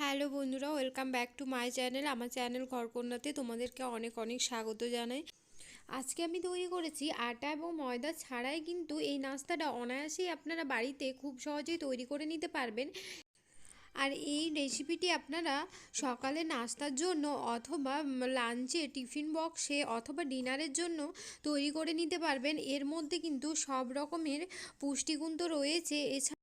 Hello বন্ধুরা, welcome back to my channel. আমার channel ঘরকন্যাতে তোমাদেরকে অনেক অনেক স্বাগত জানাই। আজকে আমি তৈরি করেছি আটা এবং ময়দা ছাড়াই কিন্তু এই নাস্তাটা অনায়াসেই আপনারা বাড়িতে খুব সহজেই তৈরি করে নিতে পারবেন। আর এই রেসিপিটি আপনারা সকালে নাস্তার জন্য অথবা লাঞ্চে টিফিন বক্সে অথবা ডিনারের জন্য তৈরি করে নিতে পারবেন। এর মধ্যে কিন্তু সব রকমের পুষ্টিগুণ তো রয়েছে। এছাড়া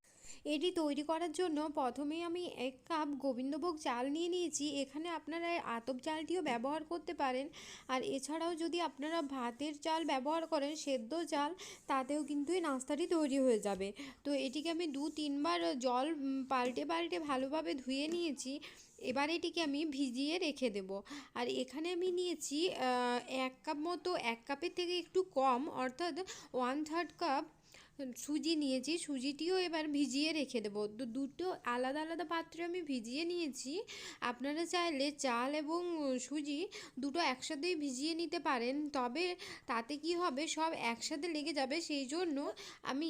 এটি তৈরি করার জন্য প্রথমেই আমি এক কাপ গোবিন্দভোগ চাল নিয়ে নিয়েছি। এখানে আপনারা আতপ চালটিও ব্যবহার করতে পারেন। আর এছাড়াও যদি আপনারা ভাতের চাল ব্যবহার করেন, সেদ্ধ চাল, তাতেও কিন্তু এই নাস্তাটি তৈরি হয়ে যাবে। তো এটিকে আমি দু, তিনবার জল পাল্টে পাল্টে ভালোভাবে ধুয়ে নিয়েছি। এবার এটিকে আমি ভিজিয়ে রেখে দেব। আর এখানে আমি নিয়েছি এক কাপ মতো, এক কাপের থেকে একটু কম, অর্থাৎ ওয়ান থার্ড কাপ সুজি নিয়েছি, সুজিটিও এবার ভিজিয়ে রেখে দেবো। তো দুটো আলাদা আলাদা পাত্রে আমি ভিজিয়ে নিয়েছি। আপনারা চাইলে চাল এবং সুজি দুটো একসাথেই ভিজিয়ে নিতে পারেন। তবে তাতে কি হবে, সব একসাথে লেগে যাবে। সেই জন্য আমি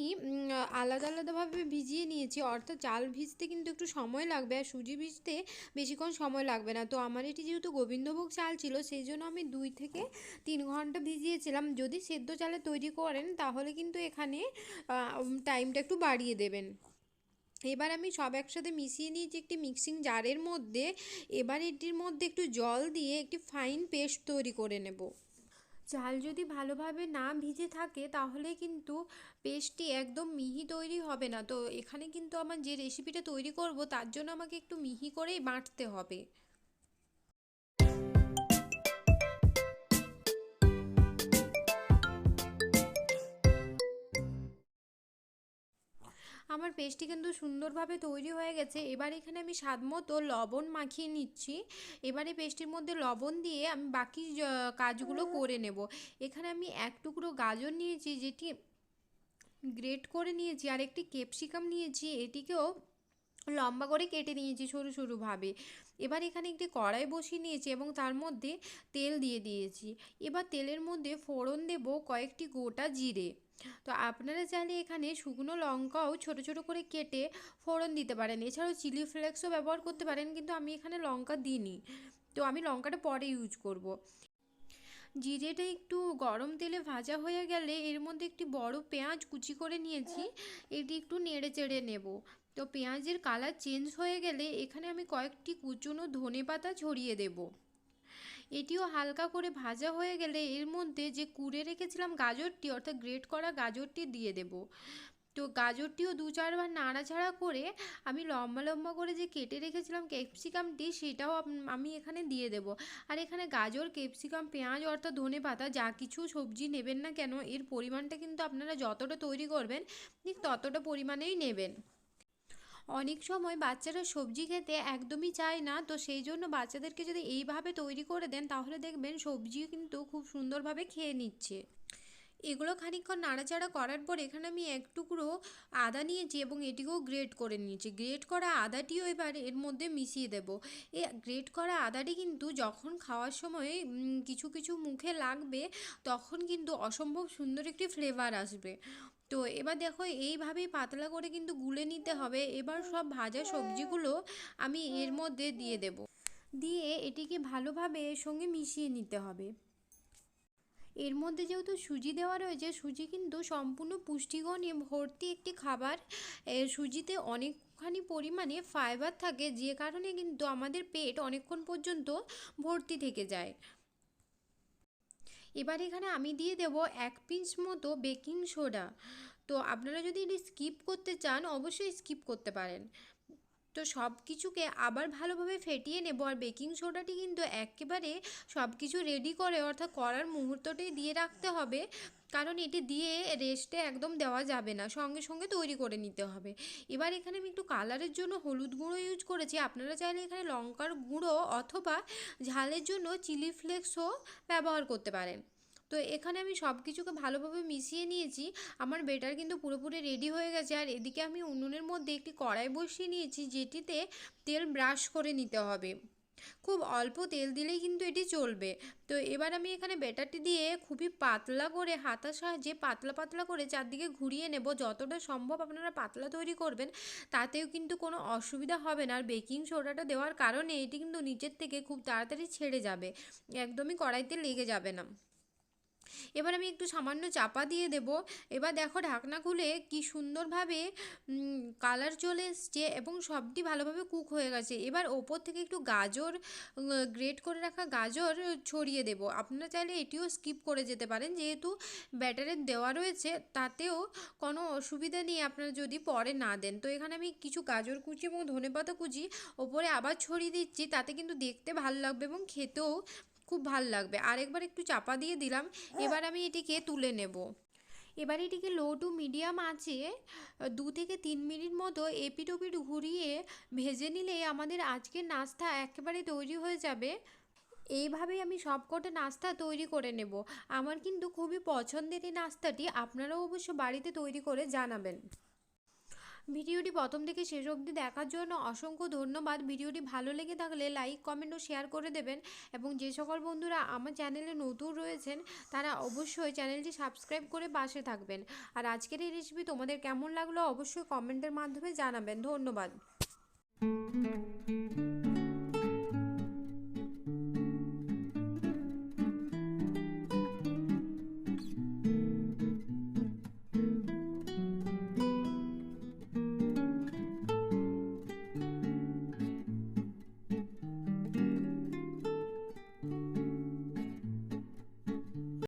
আলাদা আলাদাভাবে ভিজিয়ে নিয়েছি। অর্থাৎ চাল ভিজতে কিন্তু একটু সময় লাগবে আর সুজি ভিজতে বেশিক্ষণ সময় লাগবে না। তো আমার এটি যেহেতু গোবিন্দভোগ চাল ছিল, সেই জন্য আমি দুই থেকে তিন ঘণ্টা ভিজিয়েছিলাম। যদি সেদ্ধ চালে তৈরি করেন, তাহলে কিন্তু এখানে টাইমটা একটু বাড়িয়ে দেবেন। এবার আমি সব একসাথে মিশিয়ে নিয়েছি একটি মিক্সিং জারের মধ্যে। এবার এটির মধ্যে একটু জল দিয়ে একটি ফাইন পেস্ট তৈরি করে নেব। চাল যদি ভালোভাবে না ভিজে থাকে, তাহলে কিন্তু পেস্টটি একদম মিহি তৈরি হবে না। তো এখানে কিন্তু আমার যে রেসিপিটা তৈরি করব, তার জন্য আমাকে একটু মিহি করেই বাটতে হবে। আমার পেস্টটি কিন্তু সুন্দরভাবে তৈরি হয়ে গেছে। এবার এখানে আমি স্বাদ মতো লবণ মাখিয়ে নিচ্ছি। এবারে পেস্টির মধ্যে লবণ দিয়ে আমি বাকি কাজগুলো করে নেব। এখানে আমি এক টুকরো গাজর নিয়েছি, যেটি গ্রেট করে নিয়েছি, আর একটি ক্যাপসিকাম নিয়েছি, এটিকেও লম্বা করে কেটে নিয়েছি সরু সরুভাবে। এবার এখানে একটি কড়াই বসিয়ে নিয়েছি এবং তার মধ্যে তেল দিয়ে দিয়েছি। এবার তেলের মধ্যে ফোড়ন দেব কয়েকটি গোটা জিরে। তো আপনারা চাইলে এখানে শুকনো লঙ্কাও ছোট ছোট করে কেটে ফোড়ন দিতে পারেন। এছাড়াও চিলি ফ্লেক্সও ব্যবহার করতে পারেন, কিন্তু আমি এখানে লঙ্কা দিইনি। তো আমি লঙ্কাটা পরে ইউজ করব। জিরেটা একটু গরম তেলে ভাজা হয়ে গেলে এর মধ্যে একটি বড় পেঁয়াজ কুচি করে নিয়েছি, এটি একটু নেড়ে চেড়ে নেব। তো পেঁয়াজের কালার চেঞ্জ হয়ে গেলে এখানে আমি কয়েকটি কুচনো ধনে পাতা ছড়িয়ে দেবো। এটিও হালকা করে ভাজা হয়ে গেলে এর মধ্যে যে কুড়ে রেখেছিলাম গাজরটি, অর্থাৎ গ্রেট করা গাজরটি দিয়ে দেব। তো গাজরটিও দু চারবার নাড়াচাড়া করে আমি লম্বা লম্বা করে যে কেটে রেখেছিলাম ক্যাপসিকামটি সেটাও আমি এখানে দিয়ে দেব। আর এখানে গাজর, ক্যাপসিকাম, পেঁয়াজ, অর্থাৎ ধনে পাতা, যা কিছু সবজি নেবেন না কেন, এর পরিমাণটা কিন্তু আপনারা যতটা তৈরি করবেন, ঠিক ততটা পরিমাণেই নেবেন। অনেক সময় বাচ্চারা সবজি খেতে একদমই চায় না, তো সেই জন্য বাচ্চাদেরকে যদি এইভাবে তৈরি করে দেন, তাহলে দেখবেন সবজি কিন্তু খুব সুন্দরভাবে খেয়ে নিচ্ছে। এগুলো খানিকক্ষণ নাড়াচাড়া করার পর এখানে আমি এক টুকরো আদা নিয়েছি এবং এটিকেও গ্রেট করে নিয়েছি। গ্রেট করা আদাটিও এবার এর মধ্যে মিশিয়ে দেব। এ গ্রেট করা আদাটি কিন্তু যখন খাওয়ার সময় কিছু কিছু মুখে লাগবে, তখন কিন্তু অসম্ভব সুন্দর একটি ফ্লেভার আসবে। তো এবার দেখো এইভাবেই পাতলা করে কিন্তু গুলে নিতে হবে। এবার সব ভাজা সবজিগুলো আমি এর মধ্যে দিয়ে দেব। দিয়ে এটিকে ভালোভাবে এর সঙ্গে মিশিয়ে নিতে হবে। এর মধ্যে যেহেতু সুজি দেওয়া রয়েছে, সুজি কিন্তু সম্পূর্ণ পুষ্টিগুণে ভর্তি একটি খাবার। সুজিতে অনেকখানি পরিমাণে ফাইবার থাকে, যে কারণে কিন্তু আমাদের পেট অনেকক্ষণ পর্যন্ত ভর্তি থেকে যায়। এবার এখানে আমি দিয়ে দেব এক পিঞ্চ মতো বেকিং সোডা। তো আপনারা যদি এটি স্কিপ করতে চান, অবশ্যই স্কিপ করতে পারেন। তো সব কিছুকে আবার ভালোভাবে ফেটিয়ে নেব। আর বেকিং সোডাটি কিন্তু একেবারে সব কিছু রেডি করে, অর্থাৎ করার মুহূর্তটাই দিয়ে রাখতে হবে। কারণ এটি দিয়ে রেস্টে একদম দেওয়া যাবে না, সঙ্গে সঙ্গে তৈরি করে নিতে হবে। এবার এখানে আমি একটু কালারের জন্য হলুদ গুঁড়ো ইউজ করেছি। আপনারা চাইলে এখানে লঙ্কার গুঁড়ো অথবা ঝালের জন্য চিলি ফ্লেক্সও ব্যবহার করতে পারেন। তো এখানে আমি সব কিছুকে ভালোভাবে মিশিয়ে নিয়েছি। আমার বেটার কিন্তু পুরোপুরি রেডি হয়ে গেছে। আর এদিকে আমি উনুনের মধ্যে একটি কড়াই বসিয়ে নিয়েছি, যেটিতে তেল ব্রাশ করে নিতে হবে। খুব অল্প তেল দিলেই কিন্তু এটি চলবে। তো এবার আমি এখানে ব্যাটারটি দিয়ে খুবই পাতলা করে হাতার সাহায্যে পাতলা পাতলা করে চারদিকে ঘুরিয়ে নেব। যতটা সম্ভব আপনারা পাতলা তৈরি করবেন, তাতেও কিন্তু কোনো অসুবিধা হবে না। আর বেকিং সোডাটা দেওয়ার কারণে এটি কিন্তু নিচের থেকে খুব তাড়াতাড়ি ছেড়ে যাবে। একদমই কড়াইতে লেগে যাবে না। এবার আমি একটু সামান্য চাপা দিয়ে দেব। এবার দেখো ঢাকনা খুলে কি সুন্দরভাবে কালার চলে এসছে এবং সবটি ভালোভাবে কুক হয়ে গেছে। এবার ওপর থেকে একটু গাজর গ্রেট করে রাখা গাজর ছড়িয়ে দেব। আপনারা চাইলে এটিও স্কিপ করে যেতে পারেন। যেহেতু ব্যাটারে দেওয়া রয়েছে, তাতেও কোনো অসুবিধা নেই আপনারা যদি পরে না দেন। তো এখানে আমি কিছু গাজর কুচি এবং ধনেপাতা কুচি ওপরে আবার ছড়িয়ে দিচ্ছি। তাতে কিন্তু দেখতে ভালো লাগবে এবং খেতেও খুব ভালো লাগবে। আরেকবার একটু চাপা দিয়ে দিলাম। এবার আমি এটিকে তুলে নেব। এবার এটিকে লো টু মিডিয়াম আঁচে দু থেকে তিন মিনিট মতো এপিট ওপিট ঘুরিয়ে ভেজে নিলেই আমাদের আজকের নাস্তা একেবারে তৈরি হয়ে যাবে। এইভাবেই আমি সবকটা নাস্তা তৈরি করে নেব। আমার কিন্তু খুবই পছন্দের এই নাস্তাটি। আপনারাও অবশ্য বাড়িতে তৈরি করে জানাবেন। ভিডিওটি প্রথম থেকে শেষ অবধি দেখার জন্য অসংখ্য ধন্যবাদ। ভিডিওটি ভালো লেগে থাকলে লাইক, কমেন্ট ও শেয়ার করে দেবেন এবং যে সকল বন্ধুরা আমার চ্যানেলে নতুন রয়েছেন, তারা অবশ্যই চ্যানেলটি সাবস্ক্রাইব করে পাশে থাকবেন। আর আজকের এই রেসিপি তোমাদের কেমন লাগল অবশ্যই কমেন্টের মাধ্যমে জানাবেন। ধন্যবাদ।